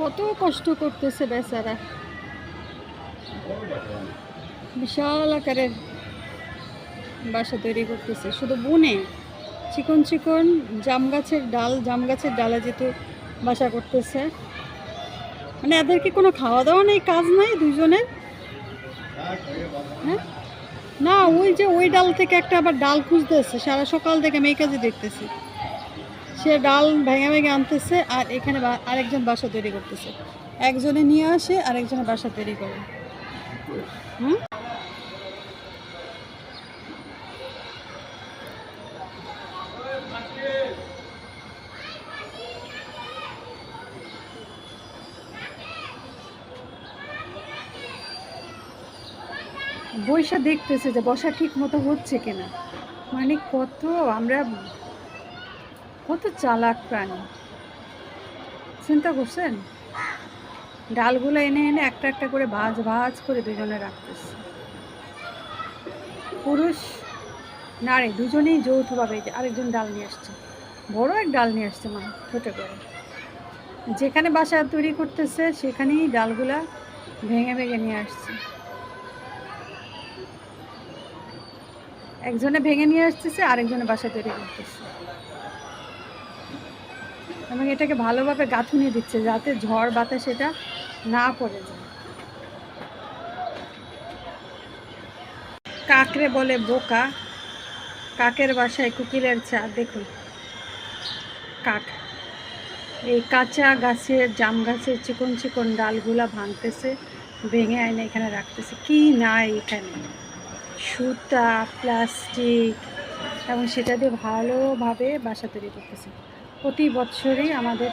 কত কষ্ট করতেছে বেচারা। বিশাল আকারের বাসা তৈরি করতেছে। শুধু বুনে, চিকন চিকন জাম গাছের ডাল, জাম গাছের ডালে যেহেতু বাসা করতেছে। মানে এদেরকে কোনো খাওয়া দাওয়া নেই, কাজ নাই দুজনের হ্যাঁ? না, ওই যে ওই ডাল থেকে একটা আবার ডাল খুঁজতেছে, সারা সকাল থেকে আমি এই কাজে দেখতেছি। সে ডাল ভেঙে ভেঙে আনতেছে আর এখানে আরেকজন বাসা তৈরি করতেছে। একজনে নিয়ে আসে আরেকজনে বাসা তৈরি করে। হুম? বৈশা দেখতেছে যে বসা ঠিক মতো হচ্ছে কিনা। মানে কত আমরা কত চালাক প্রাণী। চিন্তা করছেন? ডালগুলো এনে এনে একটা একটা করে ভাজ ভাজ করে দুজনে রাখতেছে। পুরুষ, নারী দুজনেই যৌথভাবে আরেকজন ডাল নিয়ে আসছে। বড় এক ডাল নিয়ে আসছে মা, ছোটো করে। যেখানে বাসা তৈরি করতেছে, সেখানেই ডালগুলা ভেঙে ভেঙে নিয়ে আসছে। একজনে ভেঙে নিয়ে আসতেছে, আরেকজনে বাসা তৈরি করতেছে। এবং এটাকে ভালোভাবে গাঁথুনি দিচ্ছে যাতে ঝড় বাতাস এটা না পড়ে যায়। কাকরে বলে বোকা, কাকের বাসায় কুকিলের চা দেখুন। কাক। এই কাঁচা গাছের, জাম গাছের চিকন চিকন ডালগুলা ভাঙতেছে, ভেঙে আইনে এখানে রাখতেছে। কি নাই এখানে? সুতা, প্লাস্টিক, এবং সেটা দিয়ে ভালোভাবে বাসা তৈরি করতেছে। প্রতি বছরই আমাদের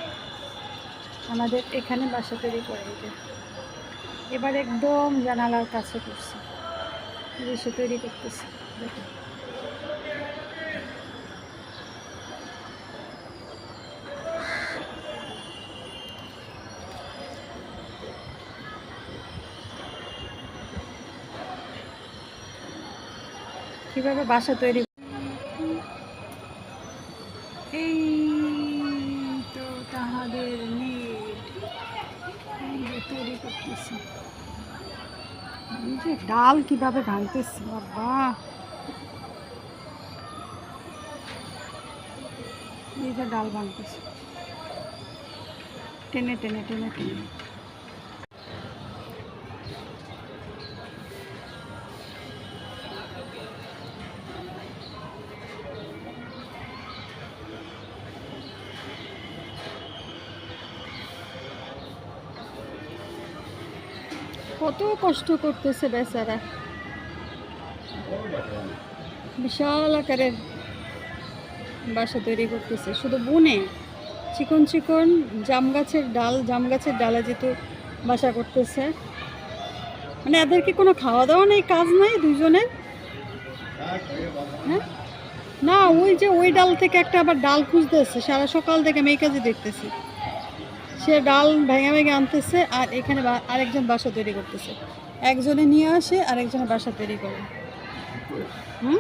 আমাদের এখানে বাসা তৈরি করে এটা এবার একদম জানালার কাছে করছে বাসা তৈরি করতেছে। কীভাবে বাসা তৈরি এই তো তাহাদের নেট এই যে তৈরি করতেছে। যে ডাল কীভাবে ভাঙতেছি বাবা। এই যে ডাল ভাঙতেছি। টেনে টেনে টেনে টেনে। কত কষ্ট করতেছে বেচারা। বিশাল আকারের বাসা তৈরি করতেছে, শুধু বুনে। চিকন চিকন জাম গাছের ডাল, জাম গাছের ডালে যেহেতু বাসা করতেছে। মানে এদের কি কোনো খাওয়া দাওয়া নেই, কাজ নাই দুজনের হ্যাঁ? না, ওই যে ওই ডাল থেকে একটা আবার ডাল খুঁজতেছে, সারা সকাল থেকে আমি এই কাজে দেখতেছি। সে ডাল ভেঙে ভেঙে আনতেছে আর এখানে আরেকজন বাসা তৈরি করতেছে। একজনে নিয়ে আসে, আরেকজনে বাসা তৈরি করে। হুম?